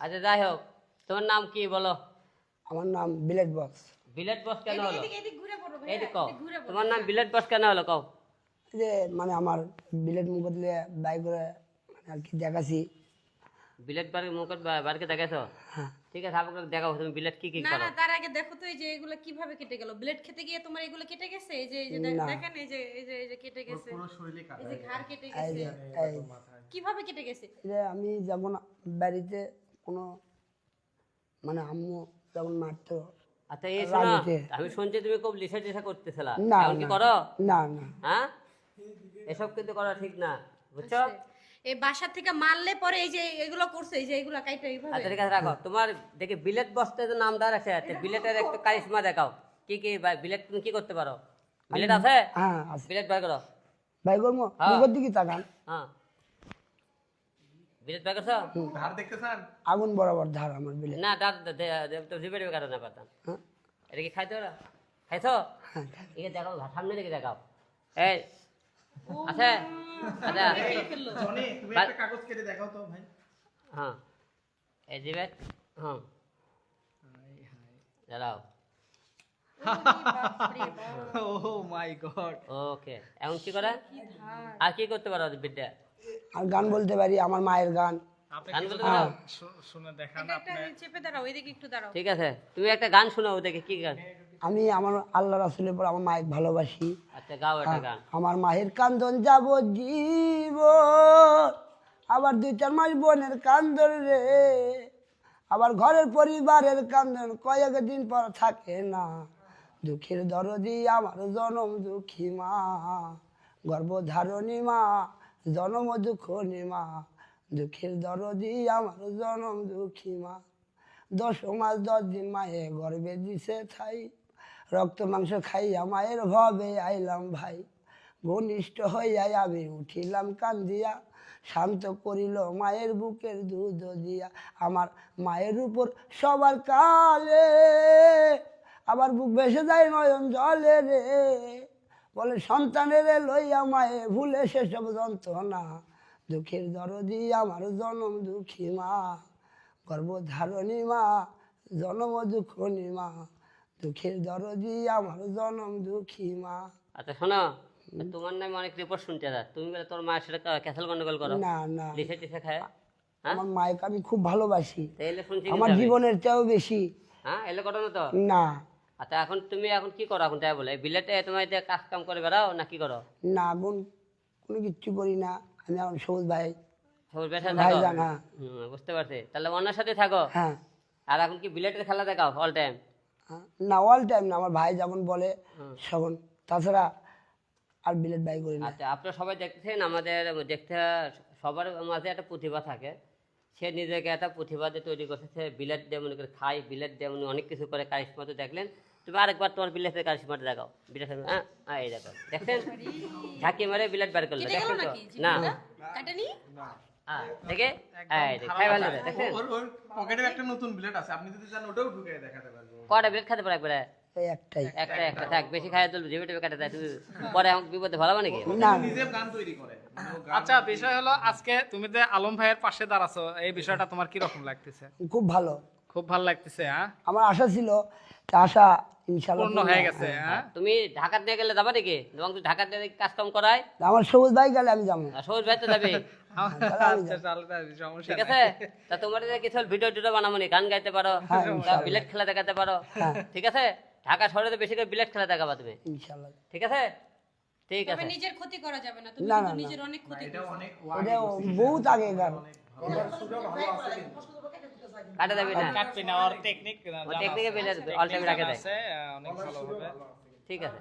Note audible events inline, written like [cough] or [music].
আচ্ছা যাই হোক তোমার নাম কি বলো? আমার নাম বিলেট বক্স। বিলেট বস কেন হলো? এদিকে এদিক ঘুরে পড়ো ভাই এইদিক কও। তোমার নাম বিলেট বস কেন হলো কও? যে মানে আমার বিলেট মুখ দিয়ে বাই করে মানে আর কি দেখাছি বিলেট বার মুখের বারকে দেখেছ হ্যাঁ। ঠিক আছে আপনাকে দেখাও তুমি বিলেট কি কি করো? না তার আগে দেখো তো এই যে এগুলো কীভাবে কেটে গেল। ব্লেড খেতে গিয়ে তোমার এগুলো কেটে গেছে? এই যে এই যে দেখ- দেখেন এই যে এই যে এই যে কেটে গেছে। এই যে ঘাড় কেটে গেছে। কীভাবে কেটে গেছে? যে আমি যখন বাড়িতে কোনো মানে আম্মু যখন মারতো আচ্ছা এই শোনো আমি শুনছি তুমি খুব লিসা টিসা করতেছিলা। এখন কি করো? না না। হ্যাঁ? এসব কিন্তু করা ঠিক না বুঝছ? এই বাসা থেকে মারলে পরে এই যে এগুলো করছে এই যে এগুলো কাইটা এইভাবে। আচ্ছা ঠিক আছে রাখো। তোমার দেখি বিলেট বসতে তো নাম দেওয়া আছে বিলেটের একটু কারিশমা দেখাও। কি কি বিলেট তুমি কি করতে পারো? বিলেট আছে? হ্যাঁ আছে। বিলেট বার করো। করব? হ্যাঁ। মুখের দিকে তাকান। হ্যাঁ। বিলেট বার করছ? ধার দেখতে আগুন বরাবর ধার আমার বিলেট না দাঁত তো কাটো না পারতাম হ্যাঁ? এটা কি খাইতে ওরা? খাইছো? হ্যাঁ একে দেখাও সামনে দিকে দেখাও। এই আছে? আচ্ছা। জনি তুমি একটা কাগজ কেটে দেখাও তো ভাই। হ্যাঁ। এই জিবে হ্যাঁ। দাঁড়াও। ও মাই গড ওকে এখন কি করে? আর কি করতে পারো বিদ্যা? আর গান বলতে পারি আমার মায়ের গান। ঠিক আছে তুমি একটা গান শোনাও দেখে কি গান? আমি আমার আল্লাহ রাসুলের পর আমার মায়ের ভালোবাসি। আচ্ছা গাও একটা গান। আমার মায়ের কান্দন যাব জীব। আবার দুই চার মাস বোনের কান্দন রে। আবার ঘরের পরিবারের কান্দন কয়েক দিন পর থাকে না। দুঃখের দরদি আমার জনম দুঃখী মা। গর্ভধারণী মা, জনম দুঃখ মা। দুঃখের দরদি আমার জনম দুঃখী মা। দশ মাস দশ দিন মায়ে গর্বে দিছে থাই। রক্ত মাংস খাইয়া মায়ের ভবে আইলাম ভাই। ঘনিষ্ঠ হইয়া আমি উঠিলাম কান্দিয়া। শান্ত করিল মায়ের বুকের দুধ দিয়া। আমার মায়ের উপর সবার কালে আবার বুক ভেসে যায় নয়ন জলে রে। বলে সন্তানের লইয়া মায়ে ভুলে সেসব যন্ত্রণা। দুঃখের দরদি আমার জনম দুঃখী মা। গর্ভধারণী মা জনম দুঃখনী মা। দুঃখের দরদি আমার জনম দুঃখী মা। আচ্ছা শোনো তোমার নামে অনেক রিপোর্ট শুনতে যা তুমি বলে তোর মায়ের সাথে ক্যাসেল গন্ডগোল করো। না না। লিসে টিসে খায় হ্যাঁ? আমার মায়ের আমি খুব ভালোবাসি। আমার জীবনের চেয়েও বেশি। হ্যাঁ এলে ঘটনা তো। না। আচ্ছা এখন তুমি এখন কি করো? এখন তাই বলে বিলেটে তোমার কাজ কাম করে বেড়াও না কি করো? না আগুন কোনো কিচ্ছু করি না। আমি এখন সবুজ ভাই। সবুজ ভাই থাকো? হুম, বুঝতে পারছি। তাহলে অন্যের সাথে থাকো? হ্যাঁ। আর এখন কি বিলেটের খেলা দেখাও অল টাইম হ্যাঁ। না অল টাইম না আমার ভাই যেমন বলে সেমন। তাছাড়া আর বিলেট বাই করি না। আচ্ছা আপনারা সবাই দেখতেছেন আমাদের দেখতে সবার মাঝে একটা প্রতিভা থাকে। সে নিজেকে একটা প্রতিভা দিয়ে তৈরি করছে। সে বিলেট দিয়ে মনে করে খায় বিলেট দিয়ে মনে অনেক কিছু করে কারিশমাতে দেখলেন। তুমি আরেকবার তোমার বিলেটের কারিশমাটা দেখাও। বিলেট হ্যাঁ হ্যাঁ এই দেখো। দেখছেন? ঝাঁকি মারে বিলেট বার করল। দেখছেন তো? নাকি? না। কাটেনি? হ্যাঁ দেখে? খাই পকেটে একটা নতুন ব্লেড আছে। আপনি যদি চান ওটাও ঢুকে দেখাতে পারব। কটা বিলেট খেতে পারে একবারে? একটাই। একটা একটা থাক বেশি খাই তুলবে জিবে টিবে কাটে দেয় তুমি পরে আমাকে বিপদে ভালো নাকি? না নিজে গান তৈরি করে। ও গান- আচ্ছা বিষয় হলো আজকে তুমি যে আলম ভাইয়ের পাশে দাঁড়াছো এই বিষয়টা তোমার কি রকম লাগতেছে? খুব ভালো। খুব ভালো লাগতেছে হ্যাঁ? আমার আশা ছিল আশা ইনশাল্লাহ হয়ে গেছে হ্যাঁ। তুমি দিয়ে গেলে যাবা নাকি? ঢাকার দিয়ে কাজ কাম করায় আমার সবুজ ভাই গেলে আমি যাব। সবুজ ভাই তো যাবে। [laughs] আচ্ছা ঠিক আছে? তা তোমার কিছু ভিডিও টিডিও বানাবো গান গাইতে পারো হ্যাঁ, বিলেট খেলা দেখাতে পারো। ঠিক আছে? ঢাকা শহরে তো বেশি করে বিলেট খেলা দেখাবা তুমি ইনশাআল্লাহ। ঠিক আছে? ঠিক আছে। নিজের ক্ষতি করা যাবে না তুমি। নিজের অনেক ক্ষতি এটা অনেক বহুত আগে গান। কাটা যাবে না কাটবে না ওর টেকনিক টেকনিকে বিলেট অল টাইম রাখে দেয়। অনেক ভালো হবে। ঠিক আছে।